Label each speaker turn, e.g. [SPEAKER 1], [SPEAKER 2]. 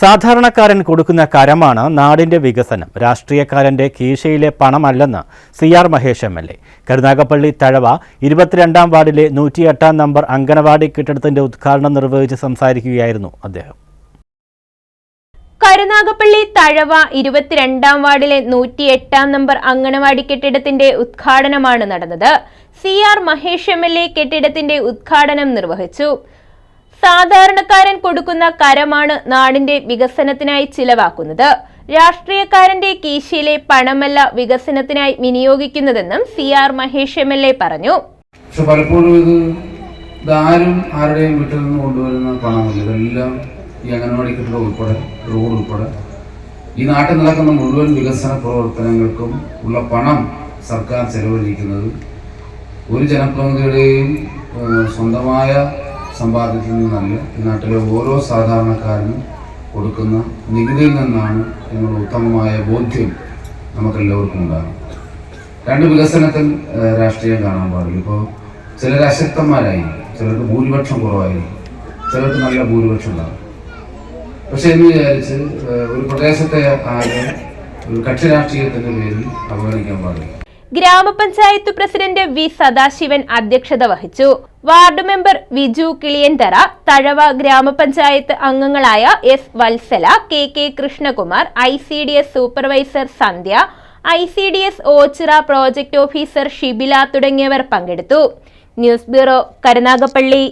[SPEAKER 1] സാധാരണക്കാരൻ കൊടുക്കുന്ന കരമാണ് നാടിന്റെ വികസനം. രാഷ്ട്രീയക്കാരന്റെ കീശയിലെ പണമല്ലെന്ന് C R Mahesh M L A. Karunagappally Thazhava ഇരുപത്തിരണ്ടാം വാർഡിലെ നൂറ്റിയെട്ടാം നമ്പർ അങ്കണവാടി കെട്ടിടത്തിന്റെ ഉദ്ഘാടനം നിർവഹിച്ച് സംസാരിക്കുകയായിരുന്നു അദ്ദേഹം.
[SPEAKER 2] കരുനാഗപ്പള്ളി തഴവ ഇരുപത്തിരണ്ടാം വാർഡിലെ നൂറ്റിയെട്ടാം നമ്പർ അങ്കണവാടി കെട്ടിടത്തിന്റെ ഉദ്ഘാടനമാണ് നടന്നത്. C R Mahesh M L A കെട്ടിടത്തിന്റെ ഉദ്ഘാടനം നിർവഹിച്ചു. സാധാരണക്കാരൻ കൊടുക്കുന്ന കരമാണ് നാടിന്റെ വികസനത്തിനായി ചിലവാക്കുന്നത്. രാഷ്ട്രീയക്കാരന്റെ കീശയിലെ പണമല്ല വികസനത്തിനായി വിനിയോഗിക്കുന്നതെന്നും C R Mahesh M L A പറഞ്ഞു.
[SPEAKER 3] ഇത് ഇതാരും ആരുടെയും വീട്ടിൽ നിന്ന് കൊണ്ടുവരുന്ന പണമല്ല. ഇതെല്ലാം ഈ അംഗനവാടി കെട്ടിടം ഉൾപ്പെടെ റോഡ് ഉൾപ്പെടെ. ഈ നാട്ടിൽ നടക്കുന്ന മുഴുവൻ വികസന പ്രവർത്തനങ്ങൾക്കും ഉള്ള പണം സർക്കാർ ചെലവഴിക്കുന്നത് ഒരു ജനപ്രതിനിധിയുടെയും സ്വന്തമായ സമ്പാദ്യത്തിൽ നിന്നല്ല നാട്ടിലെ ഓരോ സാധാരണക്കാരനും കൊടുക്കുന്ന നികുതിയിൽ നിന്നാണ് എന്നുള്ള ഉത്തമമായ ബോധ്യം നമുക്കെല്ലാവർക്കും ഉണ്ടാകും. രണ്ട് വികസനത്തിൽ രാഷ്ട്രീയം കാണാൻ പാടില്ല. ഇപ്പോൾ ചിലർ അശക്തന്മാരായി ചിലർക്ക് ഭൂരിപക്ഷം കുറവായിരിക്കും. ചിലർക്ക് നല്ല ഭൂരിപക്ഷം ഉണ്ടാകും. പക്ഷെ എന്ന് വിചാരിച്ച് ഒരു പ്രദേശത്തെ ആകെ ഒരു കക്ഷി രാഷ്ട്രീയത്തിന്റെ പേരിൽ അവഗണിക്കാൻ പാടില്ല.
[SPEAKER 2] ഗ്രാമപഞ്ചായത്ത് പ്രസിഡന്റ് വി സദാശിവൻ അധ്യക്ഷത വഹിച്ചു. വാർഡ് മെമ്പർ വിജു കിളിയൻതറ തഴവ ഗ്രാമപഞ്ചായത്ത് അംഗങ്ങളായ S Vatsala K K Krishnakumar I C D S supervisor Sandhya I C D S Oachira project officer Shibila തുടങ്ങിയവർ പങ്കെടുത്തു. News bureau Karunagappally.